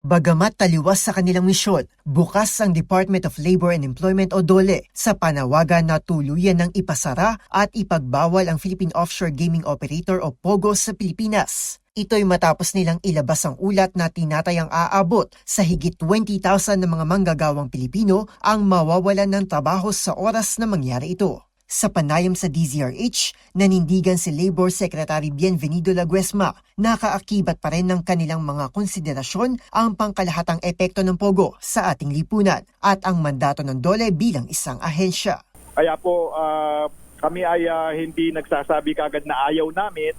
Bagamat taliwas sa kanilang misyon, bukas ang Department of Labor and Employment o DOLE sa panawagan na tuluyan ng ipasara at ipagbawal ang Philippine Offshore Gaming Operator o POGO sa Pilipinas. Ito'y matapos nilang ilabas ang ulat na tinatayang aabot sa higit 20,000 na mga manggagawang Pilipino ang mawawalan ng trabaho sa oras na mangyari ito. Sa panayam sa DZRH, nanindigan si Labor Secretary Bienvenido Laguesma na kaakibat pa rin ng kanilang mga konsiderasyon ang pangkalahatang epekto ng POGO sa ating lipunan at ang mandato ng DOLE bilang isang ahensya. Kaya po ah, kami ay ah, hindi nagsasabi kagad na ayaw namin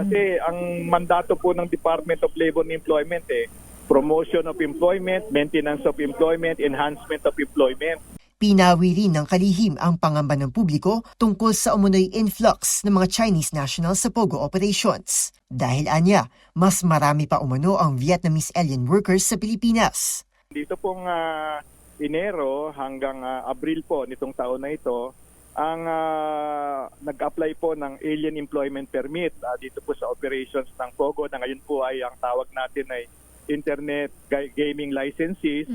kasi ang mandato po ng Department of Labor and Employment eh promotion of employment, maintenance of employment, enhancement of employment. Pinawi rin ng kalihim ang pangamba ng publiko tungkol sa umunoy influx ng mga Chinese nationals sa POGO operations. Dahil anya, mas marami pa umano ang Vietnamese alien workers sa Pilipinas. Dito pong ah, Enero hanggang ah, Abril po nitong taon na ito, ang ah, nag-apply po ng Alien Employment Permit ah, dito po sa operations ng POGO na ngayon po ay ang tawag natin ay Internet Ga- Gaming Licenses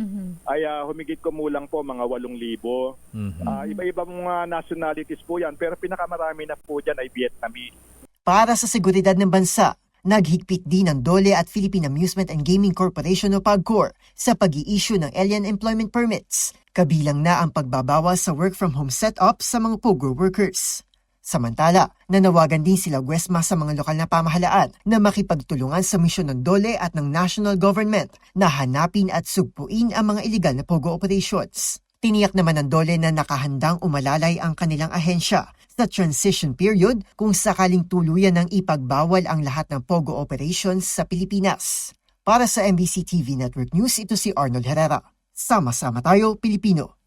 ay ah, humigit kumulang po mga 8,000. Ah, iba-ibang mga nationalities po yan pero pinakamarami na po dyan ay Vietnamese. Para sa seguridad ng bansa, naghigpit din ng DOLE at Philippine Amusement and Gaming Corporation o PAGCOR sa pag issue ng alien employment permits, kabilang na ang pagbabawas sa work from home setup sa mga POGO workers. Samantala, nanawagan din sila Guesma sa mga lokal na pamahalaan na makipagtulungan sa misyon ng DOLE at ng national government na hanapin at sugpuin ang mga illegal na POGO operations. Tiniyak naman ng DOLE na nakahandang umalalay ang kanilang ahensya sa transition period kung sakaling tuluyan ng ipagbawal ang lahat ng POGO operations sa Pilipinas. Para sa MBC TV Network News, ito si Arnold Herrera. Sama-sama tayo, Pilipino.